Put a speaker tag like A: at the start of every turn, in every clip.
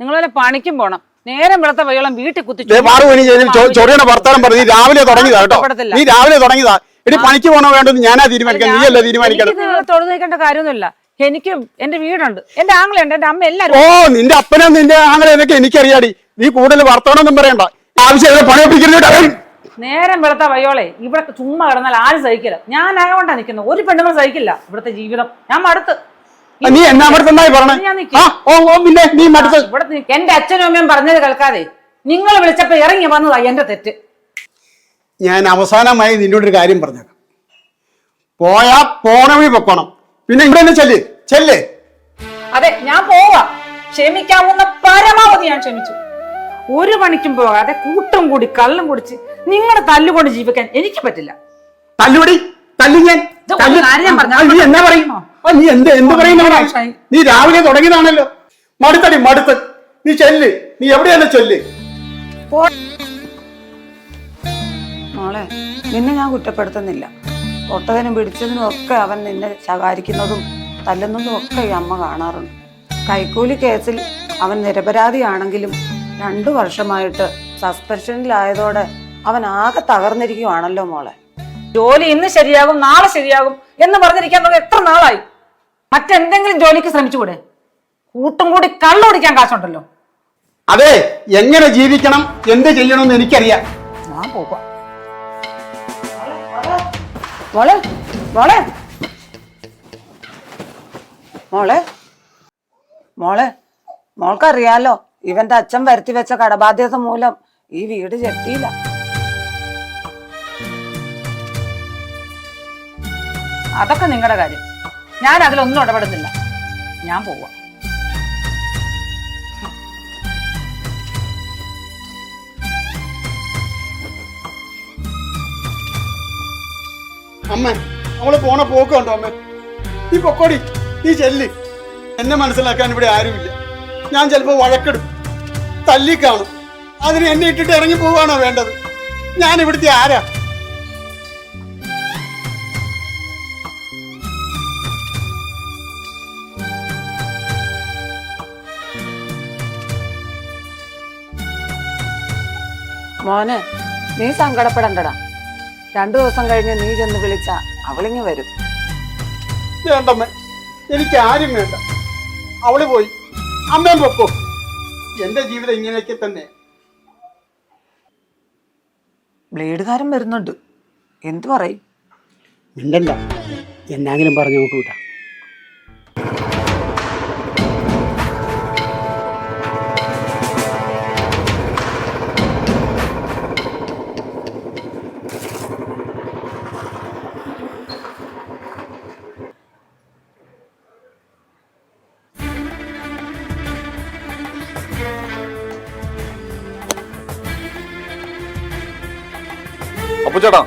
A: നിങ്ങൾ വല്ല പണിക്കും പോണം. നേരം വെളുത്ത വയ്യോളം വീട്ടിൽ കുത്തി
B: വർത്തമാനം ഇനി ഇനി വർത്താനം പറഞ്ഞു നീ രാവിലെ തുടങ്ങിയതാ കേട്ടോ. നീ രാവിലെ തുടങ്ങിയതാ. എടി പണിക്ക് പോണോ വേണ്ടെന്ന് ഞാനാ നീ അല്ല തീരുമാനിക്കണം
A: നിങ്ങളെ നിൽക്കേണ്ട കാര്യമൊന്നുമില്ല. എനിക്കും എന്റെ വീടുണ്ട്. എന്റെ ആങ്ങളുണ്ട് എന്റെ അമ്മ എല്ലാരും
B: ഓ നിന്റെ അപ്പനും നിന്റെ ആങ്ങളെ എനിക്കറിയാടി. നീ കൂടുതൽ വർത്തമാനൊന്നും പറയണ്ട. ആവശ്യം
A: നേരം വെളുത്ത വയ്യോളെ ഇവിടെ ചുമ്മാ കിടന്നാൽ ആരും സഹിക്കില്ല. ഞാൻ ആകൊണ്ടാ നിൽക്കുന്നത്. ഒരു പെണ്ണുങ്ങൾ സഹിക്കില്ല ഇവിടുത്തെ ജീവിതം. ഞാൻ മടുത്ത്.
B: നീ എന്നാ അവിടെ തന്നായി പറഞ്ഞേ ആ ഓ ഓ പിന്നെ നീ മടുത്ത്
A: ഇവിടെ എന്റെ അച്ഛനും അമ്മയും പറഞ്ഞത് കേൾക്കാതെ. നിങ്ങൾ വിളിച്ചപ്പോ ഇറങ്ങി വന്നതാ എന്റെ തെറ്റ്.
B: ഞാൻ അവസാനമായി നിന്നോടൊരു കാര്യം പറഞ്ഞേക്കാം. പോയാ പോണ വഴി പൊക്കണം. പിന്നെ ഇവിടെ തന്നെ ചെല്ല്. ചെല്ല്.
A: അതെ ഞാൻ പോവാ. ക്ഷമിക്കാവുന്ന പരമാവധി ഞാൻ ക്ഷമിച്ചു. ഒരു പണിക്കും പോകാതെ കൂട്ടം കൂടി കള്ളും കുടിച്ച് നിങ്ങളുടെ തല്ലുകൊണ്ട് ജീവിക്കാൻ എനിക്ക് പറ്റില്ല.
B: തല്ലുപടി തല്ലു ഞാൻ.
A: ഇത് ഒരു
B: തല്ല്.
A: കാര്യം ഞാൻ പറഞ്ഞാ
B: ആ, നീ എന്നാ പറയും? ആ, നീ എന്ത് എന്ത് പറയുന്നവനാ? നീ രാവിലെ തുടങ്ങിയതാണല്ലോ. മടുത്തടി മടുത്ത്. നീ ചെല്ല്. നീ എവിടെയല്ല ചെല്ല്.
C: മോളെ നിന്നെ ഞാൻ കുറ്റപ്പെടുത്തുന്നില്ല. ഒട്ടകനും പിടിച്ചതിനും ഒക്കെ അവൻ നിന്നെ ശകാരിക്കുന്നതും തല്ലുന്നതും ഒക്കെ ഈ അമ്മ കാണാറുണ്ട്. കൈക്കൂലി കേസിൽ അവൻ നിരപരാധിയാണെങ്കിലും രണ്ടു വർഷമായിട്ട് സസ്പെൻഷനിലായതോടെ അവൻ ആകെ തകർന്നിരിക്കുവാണല്ലോ മോളെ.
A: ജോലി ഇന്ന് ശരിയാകും നാളെ ശരിയാകും എന്ന് പറഞ്ഞിരിക്കാൻ തുടങ്ങി എത്ര നാളായി? മറ്റെന്തെങ്കിലും ജോലിക്ക് ശ്രമിച്ചുകൂടെ? കൂട്ടും കൂടി കള്ളോടിക്കാൻ കാശുണ്ടല്ലോ.
B: അതെ എങ്ങനെ ജീവിക്കണം? എന്ത് ചെയ്യണമെന്ന് എനിക്കറിയാം.
A: ഞാൻ
C: മോളെ മോളെ മോളെ മോളെ മോൾക്കറിയാലോ ഇവന്റെ അച്ഛൻ വരുത്തി വെച്ച കടബാധ്യത മൂലം ഈ വീട് ചെട്ടിയില്ല
A: അതൊക്കെ നിങ്ങളുടെ കാര്യം. ഞാൻ അതിലൊന്നും ഇടപെടുന്നില്ല. ഞാൻ പോവാ.
B: അമ്മ അവൾ പോണ പോക്കുണ്ടോ അമ്മ? നീ പൊക്കോടി നീ ചെല്ല്. എന്നെ മനസ്സിലാക്കാൻ ഇവിടെ ആരുമില്ല. ഞാൻ ചിലപ്പോ വഴക്കെടും. തല്ലിക്കാണും. അതിന് എന്നെ ഇട്ടിട്ട് ഇറങ്ങി പോവാണോ വേണ്ടത്? ഞാൻ ഇവിടുത്തെ ആരാ?
C: മോനെ നീ സങ്കടപ്പെടണ്ടടാ. രണ്ടു ദിവസം കഴിഞ്ഞ് നീ ചെന്ന് വിളിച്ച അവളിങ്ങ് വരും.
B: വേണ്ടമ്മ എനിക്ക് ആരും വേണ്ട. അവൾ പോയി. അമ്മയും പൊക്കോ. എന്റെ ജീവിതം ഇങ്ങനെയൊക്കെ തന്നെ.
C: ബ്ലേഡുകാരൻ വരുന്നുണ്ട്. എന്തു പറയും?
B: മിണ്ടണ്ട. എന്നാങ്കിലും പറഞ്ഞു നമുക്ക് വിടാം.
D: അപ്പൊ ചേട്ടാ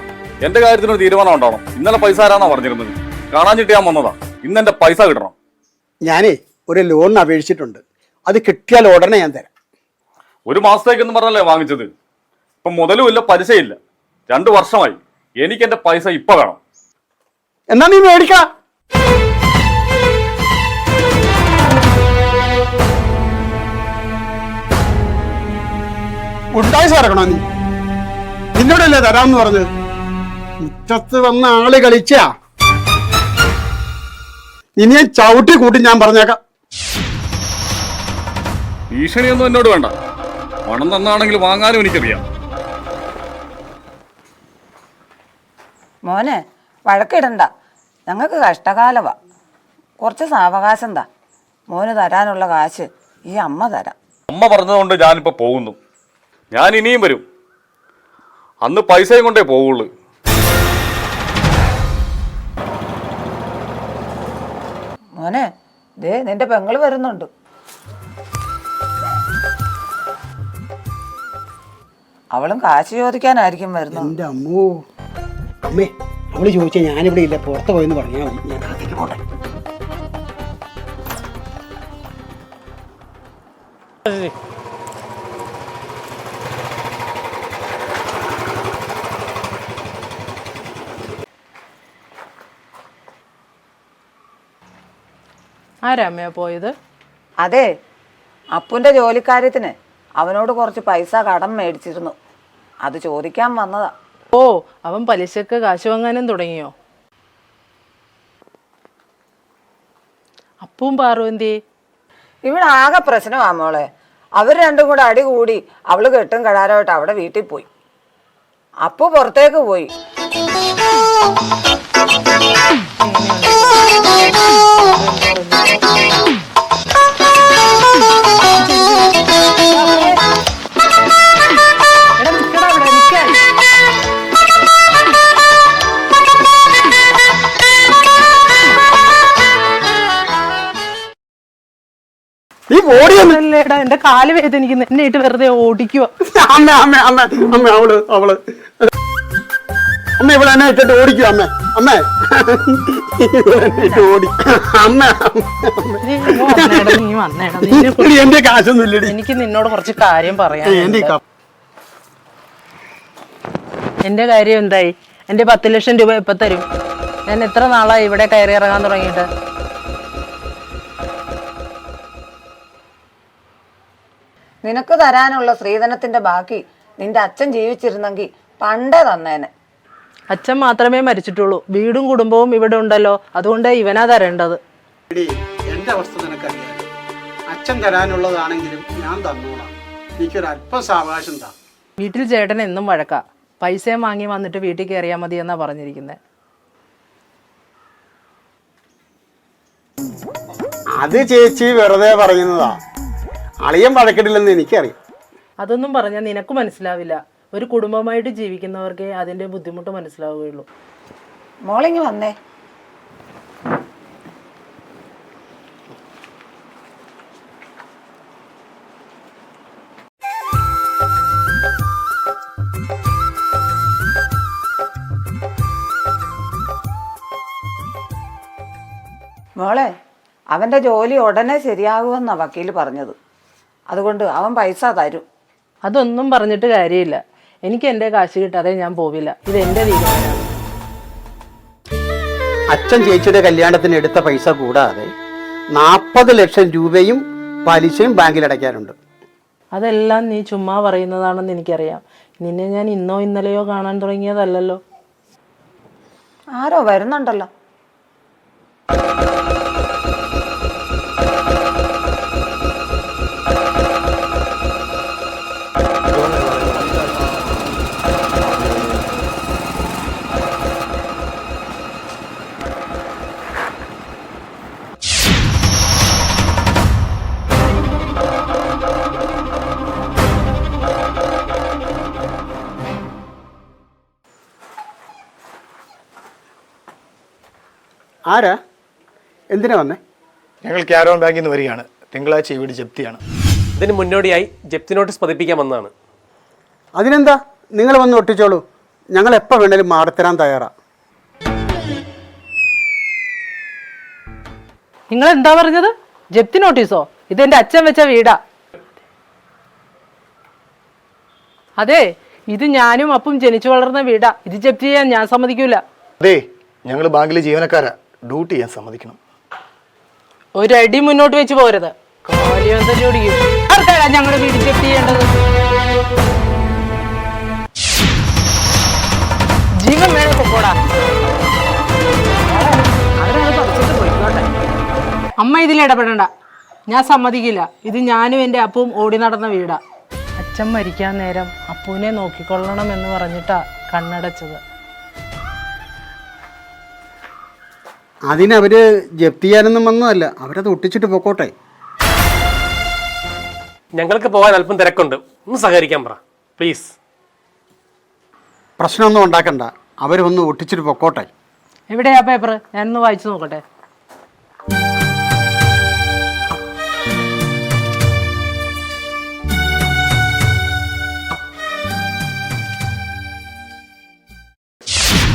D: എന്റെ കാര്യത്തിന് ഒരു തീരുമാനം ഉണ്ടാവണം. ഇന്നലെ പൈസ ആരാന്നാ പറഞ്ഞിരുന്നത്? കാണാഞ്ഞിട്ട് ഞാൻ വന്നതാ. ഇന്ന് എന്റെ പൈസ കിട്ടണം.
B: ഞാനേ ഒരു ലോണിന് അപേക്ഷിച്ചിട്ടുണ്ട്. അത് കിട്ടിയാൽ ഉടനെ ഞാൻ തരാം.
D: ഒരു മാസത്തേക്കെന്ന് പറഞ്ഞല്ലേ വാങ്ങിച്ചത്? ഇപ്പൊ മുതലും ഇല്ല പലിശയില്ല. രണ്ടു വർഷമായി. എനിക്ക് എന്റെ പൈസ ഇപ്പൊ വേണം.
B: എന്നാ നീ മേടിക്ക ഉണ്ടായി സാറക്കണോ നീ. നിന്നോടല്ലേ തരാന്ന് പറഞ്ഞത്? മുറ്റത്ത് വന്ന ആൾ കളിച്ച. ഇനി ഞാൻ ചവിട്ടി കൂട്ടി ഞാൻ പറഞ്ഞേക്കാം.
D: ഭീഷണിയൊന്നും എന്നോട് വേണ്ട. പണം തന്നാണെങ്കിൽ വാങ്ങാനും എനിക്കറിയാം.
C: മോനെ വഴക്കിടണ്ട. ഞങ്ങൾക്ക് കഷ്ടകാലവാ. കുറച്ച് സാവകാശം താ. മോന് തരാനുള്ള കാശ് ഈ അമ്മ തരാം.
D: അമ്മ പറഞ്ഞതുകൊണ്ട് ഞാനിപ്പോ പോകുന്നു. ഞാൻ ഇനിയും വരും. അന്ന് പൈസയും കൊണ്ടേ പോവുള്ളൂ.
C: മോനെ ദേ നിന്റെ പെങ്ങൾ വരുന്നുണ്ട്. അവളും കാശ് ചോദിക്കാനായിരിക്കും വരുന്നത്.
B: എന്റെ അമ്മോ. അമ്മേ അവൾ ചോദിച്ചാൽ ഞാനിവിടെ ഇല്ല പുറത്ത് പോയെന്ന് പറഞ്ഞാൽ മതി. ഞാൻ അകത്തേക്ക് പോട്ടെ
E: ആരാമ്മയാ പോയത്?
C: അതെ അപ്പുന്റെ ജോലിക്കാര്യത്തിന്. അവനോട് കുറച്ച് പൈസ കടം മേടിച്ചിരുന്നു. അത് ചോദിക്കാൻ വന്നതാ.
E: ഓ അവൻ പലിശക്ക് കാശ് വാങ്ങാനും തുടങ്ങിയോ? അപ്പും പാറു എന്തേ
C: ഇവിടെ ആകെ പ്രശ്നമാ മോളെ. അവർ രണ്ടും കൂടെ അടി കൂടി അവൾ കെട്ടും കടാരമായിട്ട് അവിടെ വീട്ടിൽ പോയി. അപ്പു പുറത്തേക്ക് പോയി.
B: നീ ഓടിയൊന്ന്
E: അല്ലേടാ എന്റെ കാൽ വേദനിക്കുന്നു. എന്നെ ഇട്ട് വെറുതെ ഓടിക്കുക
B: അമ്മ അമ്മ അമ്മ അമ്മ അവൾ അവൾ. അമ്മ ഇവിടെ എന്നെ ഇട്ടിട്ട് ഓടിക്കും അമ്മ. അമ്മ. ഇട്ട് ഓടി. അമ്മ
E: നീ വന്നേടാ നിന്നെ
B: എന്റെ കാശൊന്നും ഇല്ലടി
E: എനിക്ക് നിന്നോട് കുറച്ച് കാര്യം പറയാൻ
B: എന്റെ ഈ ക-
E: എന്റെ കാര്യം എന്തായി? എന്റെ പത്ത് ലക്ഷം രൂപ എപ്പോ തരും? ഞാൻ എത്ര നാളായി ഇവിടെ കയറി ഇറങ്ങാൻ തുടങ്ങിയിട്ട്?
C: നിനക്ക് തരാനുള്ള സ്ത്രീധനത്തിന്റെ ബാക്കി നിന്റെ അച്ഛൻ ജീവിച്ചിരുന്നെങ്കിൽ പണ്ടേ തന്നേനെ.
E: അച്ഛൻ മാത്രമേ മരിച്ചിട്ടുള്ളൂ. വീടും കുടുംബവും ഇവിടെ ഉണ്ടല്ലോ. അതുകൊണ്ട് ഇവനാ തരേണ്ടത്.
B: എടി എന്റെ അവസ്ഥ നിനക്കറിയാം. അച്ഛൻ തരാനുള്ളതാണെങ്കിലും ഞാൻ തന്നോളാം. എനിക്കൊരു അല്പം സാവകാശം താ.
E: വീട്ടിൽ ചേട്ടൻ എന്നും വഴക്കാ. പൈസയും വാങ്ങി വന്നിട്ട് വീട്ടിൽ കയറിയാൽ മതി എന്നാ പറഞ്ഞിരിക്കുന്നത്
B: അത് ചേച്ചി വെറുതെ പറയുന്നതാ. അളിയൻ വഴക്കിടില്ലെന്ന് എനിക്കറിയാം.
E: അതൊന്നും പറഞ്ഞാൽ നിനക്ക് മനസ്സിലാവില്ല. ഒരു കുടുംബമായിട്ട് ജീവിക്കുന്നവർക്കേ അതിന്റെ ബുദ്ധിമുട്ട് മനസ്സിലാവുകയുള്ളൂ.
C: മോളിങ് വന്നേ. മോളെ അവന്റെ ജോലി ഉടനെ ശരിയാകുമെന്നാണ് വക്കീൽ പറഞ്ഞത്. അതുകൊണ്ട് അവൻ പൈസ തരും.
E: അതൊന്നും പറഞ്ഞിട്ട് കാര്യമില്ല. എനിക്ക് എന്റെ കാശ് കിട്ടാതെ ഞാൻ പോവില്ല. ഇത് എന്റെ തീരുമാനമാണ്.
B: അച്ഛൻ ചേച്ചിയുടെ കല്യാണത്തിന് എടുത്ത പൈസ കൂടാതെ നാൽപ്പത് ലക്ഷം രൂപയും പലിശയും ബാങ്കിൽ അടയ്ക്കാറുണ്ട്.
E: അതെല്ലാം നീ ചുമ്മാ പറയുന്നതാണെന്ന് എനിക്കറിയാം. നിന്നെ ഞാൻ ഇന്നോ ഇന്നലെയോ കാണാൻ തുടങ്ങിയതല്ലല്ലോ.
C: ആരോ വരുന്നുണ്ടല്ലോ.
B: ആരാ? എന്തിനാ വന്നേ?
F: ഞങ്ങൾ ക്യാരോൺ ബാങ്കിൽ നിന്ന് വരികയാണ്. തിങ്കളാഴ്ച ഈ വീട് ജപ്തിയാണ്.
G: ഇതിന് മുന്നോടിയായി ജപ്തി നോട്ടീസ് പതിപ്പിക്കാൻ വന്നതാണ്
B: അതിനെന്താ? നിങ്ങൾ വന്ന് ഒട്ടിച്ചോളൂ. ഞങ്ങൾ എപ്പോൾ വേണേലും മാറിത്തരാൻ തയ്യാറാ.
E: നിങ്ങൾ എന്താ പറഞ്ഞത്? ജപ്തി നോട്ടീസോ? ഇത് എന്റെ അച്ഛൻ വെച്ച വീടാ. അതെ ഇത് ഞാനും അപ്പും ജനിച്ചു വളർന്ന വീടാ. ഇത് ജപ്തി ചെയ്യാൻ ഞാൻ സമ്മതിക്കൂല.
F: അതെ ഞങ്ങൾ ബാങ്കിലെ ജീവനക്കാരാ. ഡ്യൂട്ടി ചെയ്യാൻ സമ്മതിക്കണം.
E: ഒരടി മുന്നോട്ട് വെച്ച് പോരുത്. ചെയ്യേണ്ടത്. ജീവൻ വേണേ പൊക്കോടാ അമ്മ ഇതിൽ ഇടപെടണ്ട. ഞാൻ സമ്മതിക്കില്ല. ഇത് ഞാനും എന്റെ അപ്പവും ഓടി നടന്ന വീടാ. അച്ഛൻ മരിക്കാൻ നേരം അപ്പുവിനെ നോക്കിക്കൊള്ളണം എന്ന് പറഞ്ഞിട്ടാ കണ്ണടച്ചത്.
B: അതിനവര് ജപ്തി ചെയ്യാനൊന്നും വന്നതല്ല. അവരത് ഒട്ടിച്ചിട്ട് പൊക്കോട്ടെ.
G: ഞങ്ങൾക്ക് പോകാൻ അല്പം തിരക്കുണ്ട്. ഒന്ന് സഹകരിക്കാൻ പറ. പ്ലീസ്
B: പ്രശ്നമൊന്നും ഉണ്ടാക്കണ്ട. അവരൊന്ന് ഒട്ടിച്ചിട്ട് പൊക്കോട്ടെ.
E: എവിടെയാ പേപ്പർ ഞാനൊന്ന് വായിച്ചു നോക്കട്ടെ.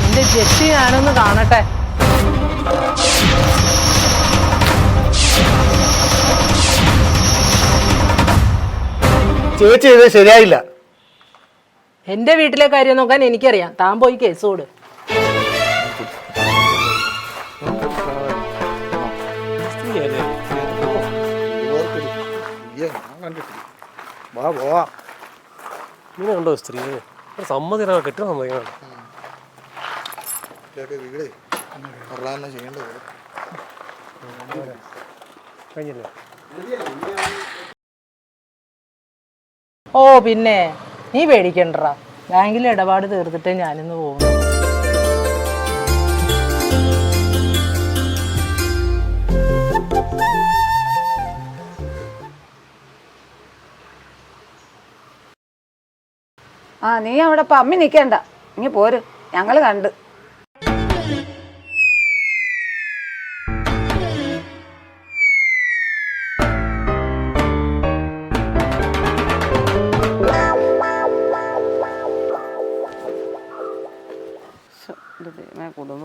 E: എന്റെ ഞാനൊന്ന് കാണട്ടെ.
F: ചേച്ചി ഇത് ശരിയായില്ല.
E: എന്റെ വീട്ടിലെ കാര്യം നോക്കാൻ എനിക്കറിയാം. താൻ പോയി കേസ് കൊടു.
G: ഏത്? വാ പോവാ ഇങ്ങനെ കണ്ടോ സ്ത്രീ സമ്മതി കെട്ടിട സമ്മതിക്കണം
F: വീട് പറഞ്ഞാൽ ചെയ്യേണ്ടത്.
G: കഴിഞ്ഞില്ലേ?
E: ഓ പിന്നെ. നീ പേടിക്കണ്ടടാ. ബാങ്കിലെ ഇടപാട് തീർത്തിട്ടേ ഞാനിന്ന് പോകുന്നു.
C: ആ നീ അവിടെ പമ്മി അമ്മി നിൽക്കണ്ട ഇനി പോര്. ഞങ്ങൾ കണ്ട്.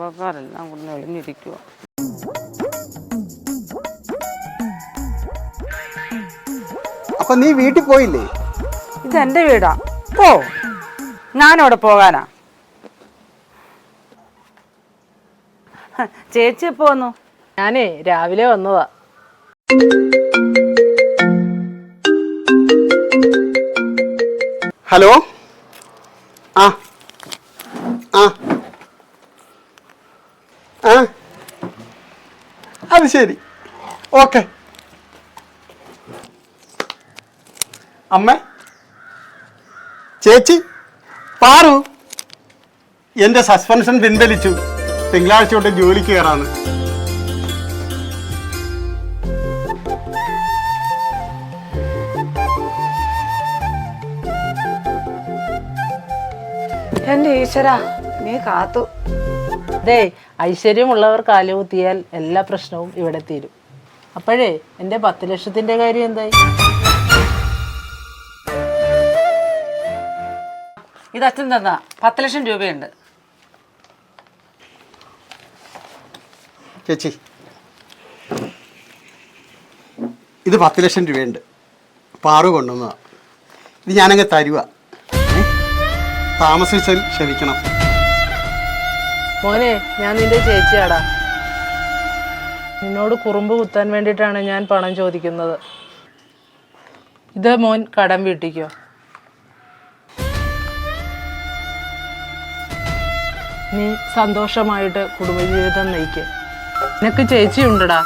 C: കുടുംബക്കാരെല്ലാം കൂടെ ഒളിഞ്ഞിരിക്കുക
B: അപ്പൊ നീ വീട്ടിൽ പോയില്ലേ?
C: ഇത് എന്റെ വീടാ. പോ. ഞാനവിടെ പോകാനാ. ചേച്ചി എപ്പോ വന്നു?
E: ഞാനേ രാവിലെ വന്നതാ.
B: ഹലോ? ആ ആ അത് ശരി. ഓക്കെ. അമ്മ. ചേച്ചി. പാറു. എന്റെ സസ്പെൻഷൻ പിൻവലിച്ചു. തിങ്കളാഴ്ച തൊട്ട് ജോലിക്ക് കയറാന്ന്
C: എന്റെ ഈശ്വര നീ കാത്തു.
E: അതെ ഐശ്വര്യമുള്ളവർ കാലുകുത്തിയാൽ എല്ലാ പ്രശ്നവും ഇവിടെ തീരും. അപ്പോഴേ എന്റെ പത്ത് ലക്ഷത്തിന്റെ കാര്യം എന്തായി?
C: ഇത് അച്ഛൻ തന്ന. പത്ത് ലക്ഷം രൂപയുണ്ട്.
B: ചേച്ചി ഇത് പത്ത് ലക്ഷം രൂപയുണ്ട്. പാറു കൊണ്ടുവന്നതാണ് ഇത് ഞാനങ്ങ് തരുക താമസിച്ചാൽ ക്ഷമിക്കണം.
E: മോനെ ഞാൻ നിന്റെ ചേച്ചിയാടാ. നിന്നോട് കുറുമ്പ് കുത്താൻ വേണ്ടിയിട്ടാണ് ഞാൻ പണം ചോദിക്കുന്നത്. ഇത് മോൻ കടം വീട്ടിക്കോ. നീ സന്തോഷമായിട്ട് കുടുംബജീവിതം നയിക്കുക നിനക്ക് ചേച്ചിയുണ്ടടാ.